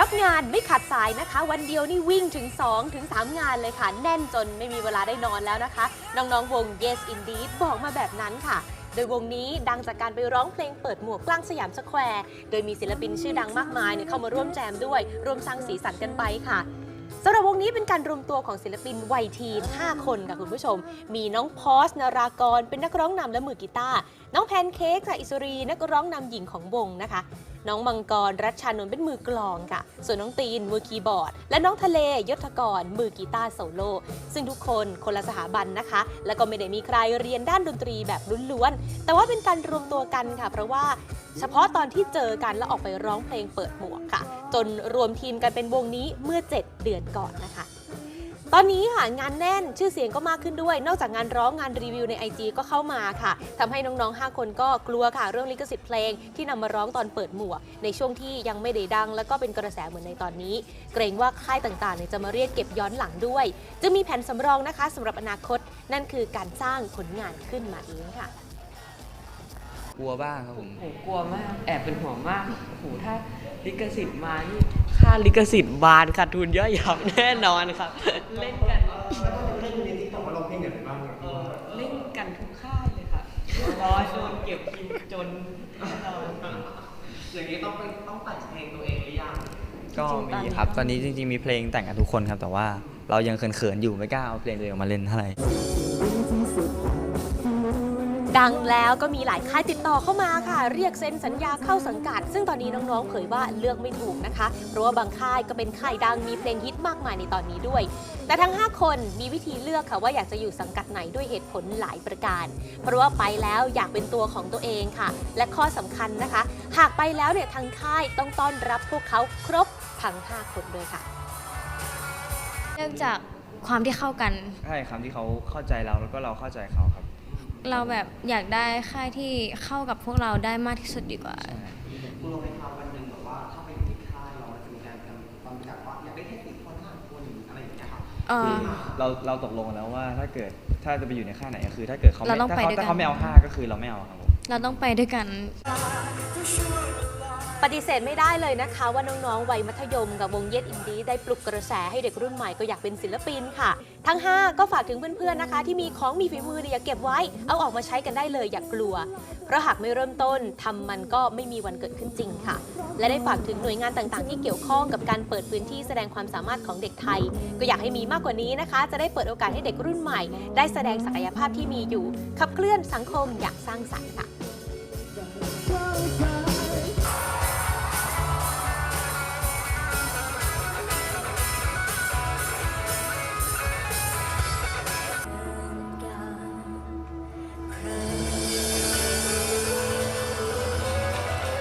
รับงานไม่ขาดสายนะคะ วันเดียวนี่วิ่งถึง 2 ถึง 3 งานเลยค่ะ แน่นจนไม่มีเวลาได้นอนแล้วนะคะ น้องๆวง Yes Indeed บอกมาแบบนั้นค่ะ โดยวงนี้ดังจากการไปร้องเพลงเปิดหมวกกลางสยามสแควร์ โดยมีศิลปินชื่อดังมากมายเนี่ยเข้ามาร่วมแจมด้วย ร่วมสร้างสีสันกันไปค่ะสำหรับวงนี้เป็นการรวมตัวของศิลปินวัยทีน 5 คนค่ะคุณผู้ชม มีน้องพอสนารากร เป็นนักร้องนำและมือกีตาร์ น้องแพนเค้กค่ะอิสรี นักร้องนำหญิงของวงนะคะ น้องมังกรรัชชานนท์เป็นมือกลองค่ะ ส่วนน้องตีนมือคีย์บอร์ด และน้องทะเลยศกร มือกีตาร์โซโล่ซึ่งทุกคนคนละสถาบันนะคะ แล้วก็ไม่ได้มีใครเรียนด้านดนตรีแบบล้วนๆแต่ว่าเป็นการรวมตัวกันค่ะ เพราะว่าเฉพาะตอนที่เจอกันแล้วออกไปร้องเพลงเปิดหมวกค่ะ จนรวมทีมกันเป็นวงนี้เมื่อ 7 เดือนก่อนนะคะ ตอนนี้ค่ะงานแน่นชื่อเสียงก็มากขึ้นด้วย นอกจากงานร้องงานรีวิวใน IG ก็เข้ามาค่ะทำให้น้องๆ 5 คนก็กลัวค่ะ เรื่องลิขสิทธิ์เพลงที่นำมาร้องตอนเปิดหมวก ในช่วงที่ยังไม่ได้ดัง แล้วก็เป็นกระแสเหมือนในตอนนี้ เกรงว่าค่ายต่างๆจะมาเรียกเก็บย้อนหลังด้วย จะมีแผนสำรองนะคะสำหรับอนาคต นั่นคือการสร้างผลงานขึ้นมาเองค่ะ กลัวบ้างครับผมโหกลัวมาก แอบเป็นห่วงมากโหถ้าลิขสิทธิ์มานี่ค่าลิขสิทธิ์บานขาดทุนย่อยยับแน่นอนครับ เล่นกันเล่นในติ๊กต็อกว่าเราเพลงไหนบ้างครับเออเล่นกันทุกค่ายเลยค่ะร้อยโดนเก็บกินจนแน่นอน อย่างนี้ต้องเป็นต้องแต่งเพลงตัวเองหรือยังก็มีครับ ตอนนี้จริงๆ มีเพลงแต่งกันทุกคนครับ แต่ว่าเรายังเขินๆ อยู่ไม่กล้าเอาเพลงตัวเองออกมาเล่นเท่าไหร่ ดังแล้วก็มีหลายค่ายติดต่อเข้ามาค่ะ เรียกเซ็นสัญญาเข้าสังกัด ซึ่งตอนนี้น้องๆเผยว่าเลือกไม่ถูกนะคะ เพราะว่าบางค่ายก็เป็นค่ายดังมีเพลงฮิตมากมายในตอนนี้ด้วย แต่ทั้ง 5 คนมีวิธีเลือกค่ะว่าอยากจะอยู่สังกัดไหนด้วยเหตุผลหลายประการ เพราะว่าไปแล้วอยากเป็นตัวของตัวเองค่ะ และข้อสำคัญนะคะ หากไปแล้วเนี่ยทางค่ายต้องต้อนรับพวกเขาครบทั้ง 5 คนด้วยค่ะเริ่มจากความที่เข้ากันใช่ครับที่เขาเข้าใจเราแล้วก็เราเข้าใจเขาครับ เราแบบอยากได้ค่ายที่เข้ากับพวกเราได้มากที่สุดดีกว่า กลัวไหมครับวันหนึ่งแบบว่าถ้าไปอยู่ที่ค่ายเรามันจะมีการกันความจากว่าอยากได้แค่สี่คนห้าคนอะไรอย่างเงี้ยครับเออ เราเราตกลงกันแล้วว่าถ้าเกิดถ้าจะไปอยู่ในค่ายไหนก็คือ ถ้าเกิดเขาไม่เราต้องถ้าไปเขาด้วยกัน ถ้าเขาไม่เอาห้าก็คือเราไม่เอาครับผม เราต้องไปด้วยกัน ปฏิเสธไม่ได้เลยนะคะ ว่าน้องๆ วัยมัธยมกับวงเย็ดอินดี้ได้ปลุกกระแสให้เด็กรุ่นใหม่ก็อยากเป็นศิลปินค่ะ ทั้ง 5 ก็ฝากถึงเพื่อนๆนะคะ ที่มีของมีฝีมือเนี่ยอย่าเก็บไว้ เอาออกมาใช้กันได้เลยอย่ากลัว เพราะหากไม่เริ่มต้นทำมันก็ไม่มีวันเกิดขึ้นจริงค่ะ และได้ฝากถึงหน่วยงานต่างๆ ที่เกี่ยวข้องกับการเปิดพื้นที่แสดงความสามารถของเด็กไทย ก็อยากให้มีมากกว่านี้นะคะ จะได้เปิดโอกาสให้เด็กรุ่นใหม่ ได้แสดงศักยภาพที่มีอยู่ขับเคลื่อนสังคมอย่างสร้างสรรค์ค่ะ